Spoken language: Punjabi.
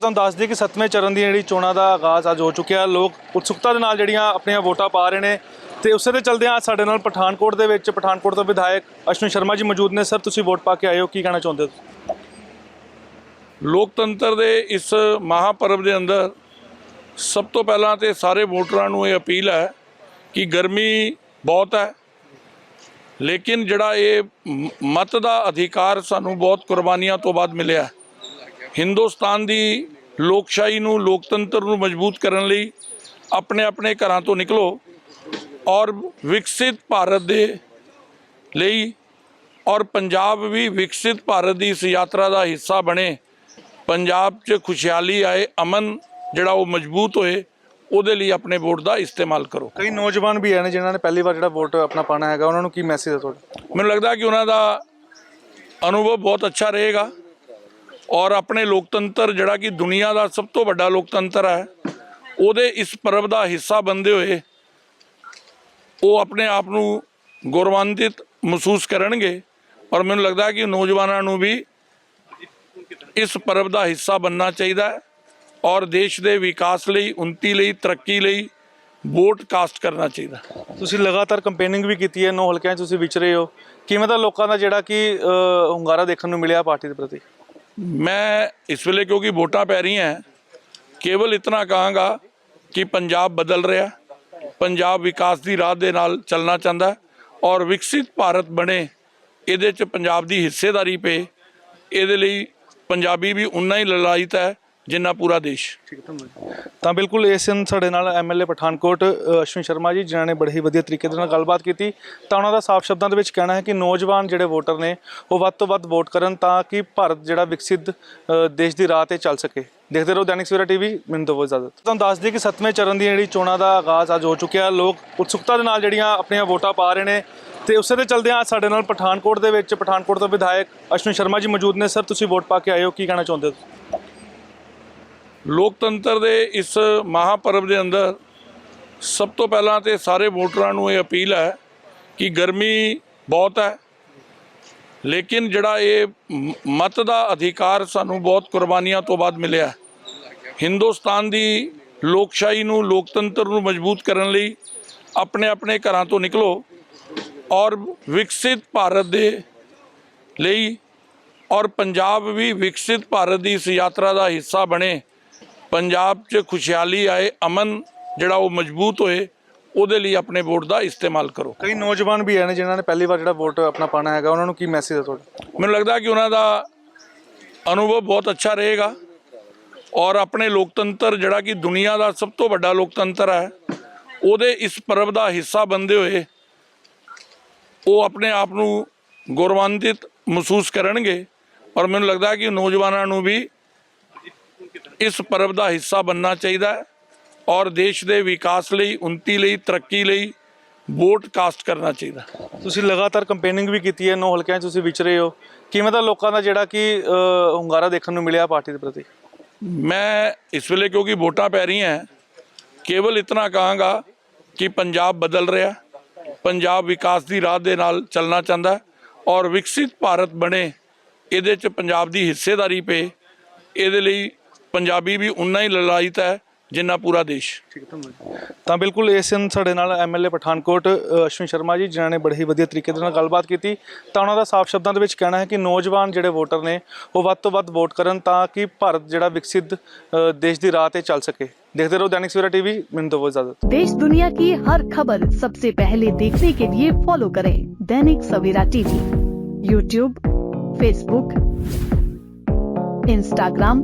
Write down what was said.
ਤੁਹਾਨੂੰ ਦੱਸ ਦਈਏ ਕਿ ਸੱਤਵੇਂ ਚਰਨ ਦੀ ਜਿਹੜੀ ਚੋਣਾਂ ਦਾ ਆਗਾਜ਼ ਅੱਜ ਹੋ ਚੁੱਕਿਆ ਲੋਕ ਉਤਸੁਕਤਾ ਦੇ ਨਾਲ ਜਿਹੜੀਆਂ ਆਪਣੀਆਂ ਵੋਟਾਂ ਪਾ ਰਹੇ ਨੇ ਤੇ ਉਸੇ ਦੇ ਚਲਦਿਆਂ ਅੱਜ ਸਾਡੇ ਨਾਲ ਪਠਾਨਕੋਟ ਦੇ ਵਿੱਚ ਪਠਾਨਕੋਟ ਤੋਂ ਵਿਧਾਇਕ ਅਸ਼ਵਨੀ ਸ਼ਰਮਾ ਜੀ ਮੌਜੂਦ ਨੇ। ਸਰ, ਤੁਸੀਂ ਵੋਟ ਪਾ ਕੇ ਆਏ ਹੋ, ਕੀ ਕਹਿਣਾ ਚਾਹੁੰਦੇ ਹੋ ਲੋਕਤੰਤਰ ਦੇ ਇਸ ਮਹਾਪਰਵ ਦੇ ਅੰਦਰ ਸਭ ਤੋਂ ਪਹਿਲਾਂ ਤੇ ਸਾਰੇ ਵੋਟਰਾਂ ਨੂੰ ਇਹ ਅਪੀਲ ਹੈ ਕਿ ਗਰਮੀ ਬਹੁਤ ਹੈ, ਲੇਕਿਨ ਜਿਹੜਾ ਇਹ ਮਤ ਦਾ ਅਧਿਕਾਰ ਸਾਨੂੰ ਬਹੁਤ ਕੁਰਬਾਨੀਆਂ ਤੋਂ ਬਾਅਦ ਮਿਲਿਆ ਹਿੰਦੁਸਤਾਨ ਦੀ ਲੋਕਸ਼ਾਹੀ ਨੂੰ ਲੋਕਤੰਤਰ ਨੂੰ ਮਜ਼ਬੂਤ ਕਰਨ ਲਈ ਆਪਣੇ ਆਪਣੇ ਘਰਾਂ ਤੋਂ ਨਿਕਲੋ ਔਰ ਵਿਕਸਿਤ ਭਾਰਤ ਦੇ ਲਈ ਔਰ ਪੰਜਾਬ ਵੀ ਵਿਕਸਿਤ ਭਾਰਤ ਦੀ ਇਸ ਯਾਤਰਾ ਦਾ ਹਿੱਸਾ ਬਣੇ। ਪੰਜਾਬ 'ਚ ਖੁਸ਼ਹਾਲੀ ਆਏ ਅਮਨ ਜਿਹੜਾ ਉਹ ਮਜ਼ਬੂਤ ਹੋਏ ਉਹਦੇ ਲਈ ਆਪਣੇ ਵੋਟ ਦਾ ਇਸਤੇਮਾਲ ਕਰੋ। ਕਈ ਨੌਜਵਾਨ ਵੀ ਹੈ ਨੇ ਜਿਨ੍ਹਾਂ ਨੇ ਪਹਿਲੀ ਵਾਰ ਜਿਹੜਾ ਵੋਟ ਆਪਣਾ ਪਾਣਾ ਹੈਗਾ ਉਹਨਾਂ ਨੂੰ ਕੀ ਮੈਸੇਜ ਹੈ ਤੁਹਾਡਾ? ਮੈਨੂੰ ਲੱਗਦਾ ਕਿ ਉਹਨਾਂ ਦਾ ਅਨੁਭਵ ਬਹੁਤ ਅੱਛਾ ਰਹੇਗਾ। ਔਰ ਆਪਣੇ ਲੋਕਤੰਤਰ ਜਿਹੜਾ ਕਿ ਦੁਨੀਆ ਦਾ ਸਭ ਤੋਂ ਵੱਡਾ ਲੋਕਤੰਤਰ ਹੈ, ਉਹਦੇ ਇਸ ਪਰਬ ਦਾ ਹਿੱਸਾ ਬਣਦੇ ਹੋਏ, ਉਹ ਆਪਣੇ ਆਪ ਨੂੰ ਗੌਰਵਾਨਵਿਤ ਮਹਿਸੂਸ ਕਰਨਗੇ ਔਰ ਮੈਨੂੰ ਲੱਗਦਾ ਕਿ ਨੌਜਵਾਨਾਂ ਨੂੰ ਵੀ ਇਸ ਪਰਬ ਦਾ ਹਿੱਸਾ ਬਣਨਾ ਚਾਹੀਦਾ ਹੈ ਔਰ ਦੇਸ਼ ਦੇ ਵਿਕਾਸ ਲਈ ਉન્નਤੀ ਲਈ, ਤਰੱਕੀ ਲਈ ਵੋਟ ਕਾਸਟ ਕਰਨਾ ਚਾਹੀਦਾ ਤੁਸੀਂ ਲਗਾਤਾਰ ਕੰਪੇਨਿੰਗ ਵੀ ਕੀਤੀ ਹੈ, ਨੌ ਹਲਕਿਆਂ 'ਚ ਤੁਸੀਂ ਵਿਚਰੇ ਹੋ। ਕਿਵੇਂ ਦਾ ਲੋਕਾਂ ਦਾ ਜਿਹੜਾ ਕਿ ਹੁੰਗਾਰਾ ਦੇਖਣ ਨੂੰ ਮਿਲਿਆ ਪਾਰਟੀ ਦੇ ਪ੍ਰਤੀ? ਮੈਂ ਇਸ ਵੇਲੇ ਕਿਉਂਕਿ ਵੋਟਾਂ ਪੈ ਰਹੀਆਂ ਕੇਵਲ ਇਤਨਾ ਕਹਾਂਗਾ ਕਿ ਪੰਜਾਬ ਬਦਲ ਰਿਹਾ, ਪੰਜਾਬ ਵਿਕਾਸ ਦੀ ਰਾਹ ਦੇ ਨਾਲ ਚੱਲਣਾ ਚਾਹੁੰਦਾ ਔਰ ਵਿਕਸਿਤ ਭਾਰਤ ਬਣੇ, ਇਹਦੇ 'ਚ ਪੰਜਾਬ ਦੀ ਹਿੱਸੇਦਾਰੀ ਪਏ, ਇਹਦੇ ਲਈ ਪੰਜਾਬੀ ਵੀ ਉਨਾ ਹੀ ਲਲਾਇਤ ਹੈ ਜਿੰਨਾ ਪੂਰਾ ਦੇਸ਼। ਤਾਂ ਬਿਲਕੁਲ ਇਸ ਦਿਨ ਸਾਡੇ ਨਾਲ ਐਮਐਲਏ ਪਠਾਨਕੋਟ ਅ, ਸ਼ਰਮਾ ਜੀ ਜਿਨ੍ਹਾਂ ਨੇ ਬੜੇ ਹੀ ਵਧੀਆ ਤਰੀਕੇ ਦੇ ਨਾਲ ਗੱਲਬਾਤ ਕੀਤੀ। ਤਾਂ ਉਹਨਾਂ ਦਾ ਸਾਫ਼ ਸ਼ਬਦਾਂ ਦੇ ਵਿੱਚ ਕਹਿਣਾ ਹੈ ਕਿ ਨੌਜਵਾਨ ਜਿਹੜੇ ਵੋਟਰ ਨੇ ਉਹ ਵੱਧ ਤੋਂ ਵੱਧ ਵੋਟ ਕਰਨ ਤਾਂ ਕਿ ਭਾਰਤ ਜਿਹੜਾ ਵਿਕਸਿਤ ਦੇਸ਼ ਦੀ ਰਾਹ ਤੇ ਚੱਲ ਸਕੇ। ਦੇਖਦੇ ਰਹੋ ਦੈਨਿਕ ਸਵੇਰਾ ਟੀਵੀ ਮੈਨੂੰ ਦਿਓ ਇਜਾਜ਼ਤ ਤੁਹਾਨੂੰ ਦੱਸ ਦਈਏ ਕਿ ਸੱਤਵੇਂ ਚਰਨ ਦੀ ਜਿਹੜੀ ਚੋਣਾਂ ਦਾ ਆਗਾਜ਼ ਅੱਜ ਹੋ ਚੁੱਕਿਆ। ਲੋਕ ਉਤਸੁਕਤਾ ਦੇ ਨਾਲ ਜਿਹੜੀਆਂ ਆਪਣੀਆਂ ਵੋਟਾਂ ਪਾ ਰਹੇ ਨੇ ਤੇ ਉਸੇ ਦੇ ਚਲਦਿਆਂ ਅੱਜ ਸਾਡੇ ਨਾਲ ਪਠਾਨਕੋਟ ਦੇ ਵਿੱਚ ਪਠਾਨਕੋਟ ਤੋਂ ਵਿਧਾਇਕ ਅਸ਼ਵਨੀ ਸ਼ਰਮਾ ਜੀ ਮੌਜੂਦ ਨੇ। ਸਰ ਤੁਸੀਂ ਵੋਟ ਪਾ ਕੇ ਆਏ ਹੋ ਕੀ ਕਹਿਣਾ ਚਾਹੁੰਦੇ ਹੋ? ਲੋਕਤੰਤਰ ਦੇ ਇਸ ਮਹਾਪਰਵ ਦੇ ਅੰਦਰ ਸਭ ਤੋਂ ਪਹਿਲਾਂ ਤੇ ਸਾਰੇ ਵੋਟਰਾਂ ਨੂੰ ਇਹ ਅਪੀਲ ਹੈ ਕਿ ਗਰਮੀ ਬਹੁਤ ਹੈ, ਲੇਕਿਨ ਜਿਹੜਾ ਇਹ ਮਤ ਦਾ ਅਧਿਕਾਰ ਸਾਨੂੰ ਬਹੁਤ ਕੁਰਬਾਨੀਆਂ ਤੋਂ ਬਾਅਦ ਮਿਲਿਆ ਹਿੰਦੁਸਤਾਨ ਦੀ ਲੋਕਸ਼ਾਹੀ ਨੂੰ, ਲੋਕਤੰਤਰ ਨੂੰ ਮਜ਼ਬੂਤ ਕਰਨ ਲਈ ਆਪਣੇ ਆਪਣੇ ਘਰਾਂ ਤੋਂ ਨਿਕਲੋ ਔਰ ਵਿਕਸਿਤ ਭਾਰਤ ਦੇ ਲਈ ਔਰ ਪੰਜਾਬ ਵੀ ਵਿਕਸਿਤ ਭਾਰਤ ਦੀ ਇਸ ਯਾਤਰਾ ਦਾ ਹਿੱਸਾ ਬਣੇ। ਪੰਜਾਬ 'ਚ ਖੁਸ਼ਹਾਲੀ ਆਏ ਅਮਨ ਜਿਹੜਾ ਉਹ ਮਜ਼ਬੂਤ ਹੋਏ ਉਹਦੇ ਲਈ ਆਪਣੇ ਵੋਟ ਦਾ ਇਸਤੇਮਾਲ ਕਰੋ। ਕਈ ਨੌਜਵਾਨ ਵੀ ਹੈ ਨੇ ਜਿਨ੍ਹਾਂ ਨੇ ਪਹਿਲੀ ਵਾਰ ਜਿਹੜਾ ਵੋਟ ਆਪਣਾ ਪਾਣਾ ਹੈਗਾ ਉਹਨਾਂ ਨੂੰ ਕੀ ਮੈਸੇਜ ਹੈ ਤੁਹਾਡਾ? ਮੈਨੂੰ ਲੱਗਦਾ ਕਿ ਉਹਨਾਂ ਦਾ ਅਨੁਭਵ ਬਹੁਤ ਅੱਛਾ ਰਹੇਗਾ ਔਰ ਆਪਣੇ ਲੋਕਤੰਤਰ ਜਿਹੜਾ ਕਿ ਦੁਨੀਆ ਦਾ ਸਭ ਤੋਂ ਵੱਡਾ ਲੋਕਤੰਤਰ ਹੈ ਉਹਦੇ ਇਸ ਪਰਵ ਦਾ ਹਿੱਸਾ ਬਣਦੇ ਹੋਏ ਉਹ ਆਪਣੇ ਆਪ ਨੂੰ ਗੌਰਵਾਨਵਿਤ ਮਹਿਸੂਸ ਕਰਨਗੇ। ਔਰ ਮੈਨੂੰ ਲੱਗਦਾ ਕਿ ਨੌਜਵਾਨਾਂ ਨੂੰ ਵੀ ਇਸ ਪਰਵ ਦਾ ਹਿੱਸਾ ਬਣਨਾ ਚਾਹੀਦਾ ਹੈ ਔਰ ਦੇਸ਼ ਦੇ ਵਿਕਾਸ ਲਈ ਉન્નਤੀ ਲਈ ਤਰੱਕੀ ਲਈ ਵੋਟ ਕਾਸਟ ਕਰਨਾ ਚਾਹੀਦਾ ਤੁਸੀਂ ਲਗਾਤਾਰ ਕੰਪੇਨਿੰਗ ਵੀ ਕੀਤੀ ਹੈ ਨੌ ਹਲਕਿਆਂ 'ਚ ਤੁਸੀਂ ਵਿਚਰੇ ਹੋ। ਕਿਵੇਂ ਦਾ ਲੋਕਾਂ ਦਾ ਜਿਹੜਾ ਕਿ ਹੁੰਗਾਰਾ ਦੇਖਣ ਨੂੰ ਮਿਲਿਆ ਪਾਰਟੀ ਦੇ ਪ੍ਰਤੀ? ਮੈਂ ਇਸ ਵੇਲੇ ਕਿਉਂਕਿ ਵੋਟਾਂ ਪੈ ਰਹੀਆਂ ਕੇਵਲ ਇਤਨਾ ਕਹਾਂਗਾ ਕਿ ਪੰਜਾਬ ਬਦਲ ਰਿਹਾ ਪੰਜਾਬ ਵਿਕਾਸ ਦੀ ਰਾਹ ਦੇ ਨਾਲ ਚੱਲਣਾ ਚਾਹੁੰਦਾ ਔਰ ਵਿਕਸਿਤ ਭਾਰਤ ਬਣੇ ਇਹਦੇ 'ਚ ਪੰਜਾਬ ਦੀ ਹਿੱਸੇਦਾਰੀ ਪਏ ਇਹਦੇ ਲਈ ਪੰਜਾਬੀ ਵੀ ਉਨਾ ਹੀ ਲਲਾਇਤ ਹੈ ਜਿੰਨਾ ਪੂਰਾ ਦੇਸ਼ ਤਾਂ ਬਿਲਕੁਲ ਇਸ ਦਿਨ ਸਾਡੇ ਨਾਲ ਐਮਐਲਏ ਪਠਾਨਕੋਟ ਅ, ਅਸ਼ਵਨੀ ਸ਼ਰਮਾ ਜੀ ਜਿਨ੍ਹਾਂ ਨੇ ਬੜੇ ਹੀ ਵਧੀਆ ਤਰੀਕੇ ਦੇ ਨਾਲ ਗੱਲਬਾਤ ਕੀਤੀ ਤਾਂ ਉਹਨਾਂ ਦਾ ਸਾਫ਼ ਸ਼ਬਦਾਂ ਦੇ ਵਿੱਚ ਕਹਿਣਾ ਹੈ ਕਿ ਨੌਜਵਾਨ ਜਿਹੜੇ ਵੋਟਰ ਨੇ ਉਹ ਵੱਧ ਤੋਂ ਵੱਧ ਵੋਟ ਕਰਨ ਤਾਂ ਕਿ ਭਾਰਤ ਜਿਹੜਾ ਵਿਕਸਿਤ ਅ, ਦੇਸ਼ ਦੀ ਰਾਹ ਤੇ ਚੱਲ ਸਕੇ ਦੇਖਦੇ ਰਹੋ ਦੈਨਿਕ ਸਵੇਰਾ ਟੀਵੀ ਮੈਨੂੰ ਦਿਓ ਇਜਾਜ਼ਤ देश दुनिया की हर खबर सबसे पहले देखने के लिए फॉलो करें Dainik Savera TV YouTube Facebook Instagram